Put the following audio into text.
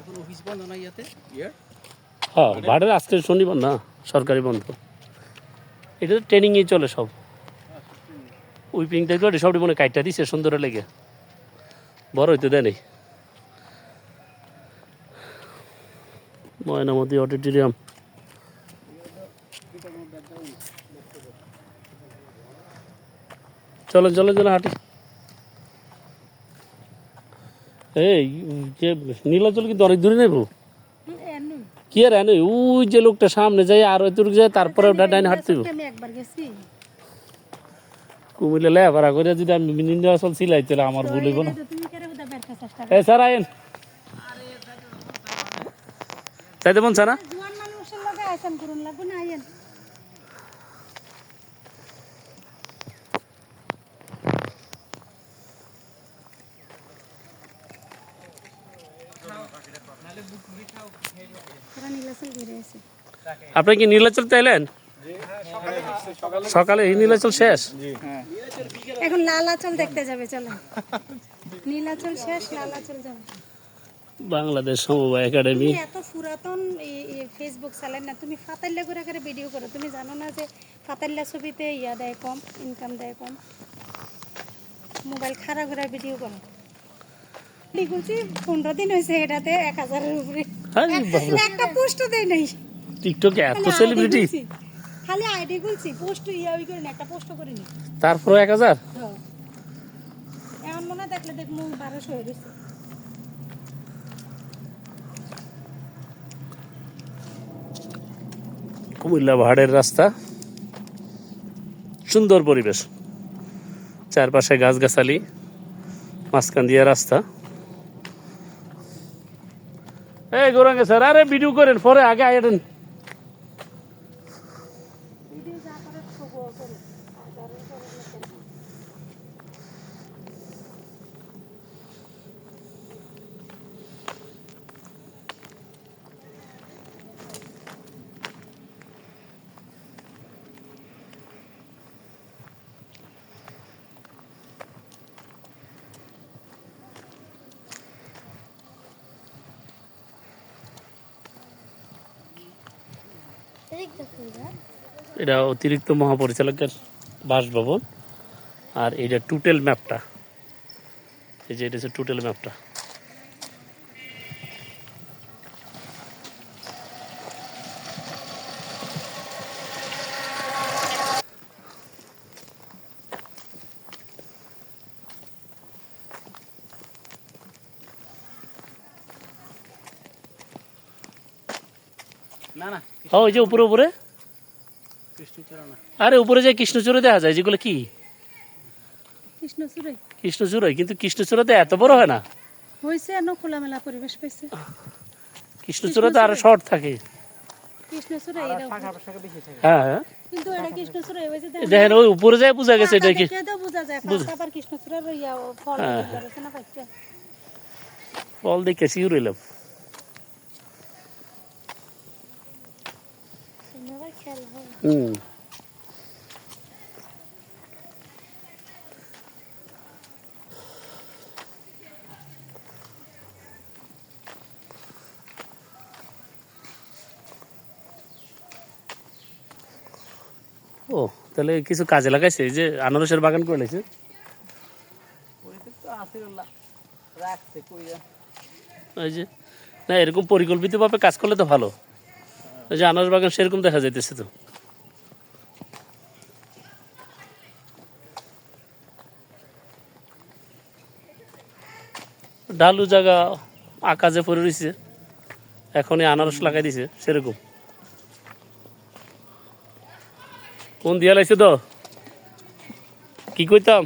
এখন অফিস বন্ধ না ইয়াতে? ইয়ার হ্যাঁ বাড়ির আজকে শনিবার না সরকারি বন্ধ। এটা তো ট্রেনিংয়ে চলে সব। উইপিং দেখল সবটি মনে কাইটটা দিছে সুন্দর লেগে। বড় হইতে দেয় নেই। ময়নামতি অডিটোরিয়াম। চলো চলো চলো হাঁটি। এই যে নীলাচল কিন্তু অনেক দূরে নেব। কি আর এনে? ওই যে লোকটা সামনে যায় আর ওই যায় তারপরে ওটা ডাইনে হাঁটতে কুমিল্লা লেবার করে যদি আমি আসল সিলাই তাহলে আমার ভুল হইব না। তো এ স্যার। আইন আইসান করুন লাগবে না আপনি কি নীলাচল তাইলেন সকালে এই নীলাচল শেষ? এখন লালাচল দেখতে যাবে চলো। নীলাচল শেষ লালাচল যাবে। বাংলাদেশ সমবায় একাডেমি। এত পুরাতন ফেসবুক চালাই না তুমি ফাতাল্লা করে করে ভিডিও করো। তুমি জানো না যে ফাতাল্লা ছবিতে ইয়া দেয় কম ইনকাম দেয় কম। মোবাইল খারাপ করে ভিডিও করো। লিখুছি পনেরো দিন হয়েছে এটাতে এক হাজারের উপরে। একটা পোস্ট দেয় নাই। টিকটকে এত সেলিব্রিটি খালি আইডি খুলছি পোস্ট ইয়া ওই করিনি একটা পোস্ট করিনি। তারপরে এক হাজার। এখন মনে দেখলে বারোশো হয়ে গেছে। কুমিল্লা পাহাড়ের রাস্তা। সুন্দর পরিবেশ। চারপাশে গাছগাছালি মাঝখান দিয়ে রাস্তা। এই গৌরাঙ্গে স্যার আরে ভিডিও করেন পরে আগে আইডেন ভিডিও যা করে সবও করো আর যারা করে না করো। এটা অতিরিক্ত মহাপরিচালকের বাসভবন। আর এটা টোটাল ম্যাপটা এই যে এটা হচ্ছে টোটাল ম্যাপটা না না ওই যে উপরে উপরে? আরে উপরে যে কৃষ্ণচূড়া দেখা যায় যেগুলো কি? কৃষ্ণচূড়াই। কৃষ্ণচূড়াই কিন্তু কৃষ্ণচূড়াতে এত বড় হয় না? হয়েছে আর খোলামেলা পরিবেশ পাইছে। কৃষ্ণচূড়াতে আরও শর্ট থাকে। হ্যাঁ হ্যাঁ। কিন্তু এটা কৃষ্ণচূড়া ওই যে দেখেন দেখেন ওই উপরে যায় বোঝা গেছে এটা কি? ইয়া ফল হ্যাঁ। বেরোছে না পাইছে। ফল দেখে এলাম ও তাহলে কিছু কাজে লাগাইছে? যে আনারসের বাগান করে কইয়া এই যে না এরকম পরিকল্পিতভাবে কাজ করলে তো ভালো। ওই যে আনারস বাগান সেরকম দেখা যাইতেছে তো। ডালু জায়গা আকাশে পড়ে রয়েছে এখনই আনারস লাগাই দিছে সেরকম। কোন দিয়া লাগছে তো? কি কইতাম?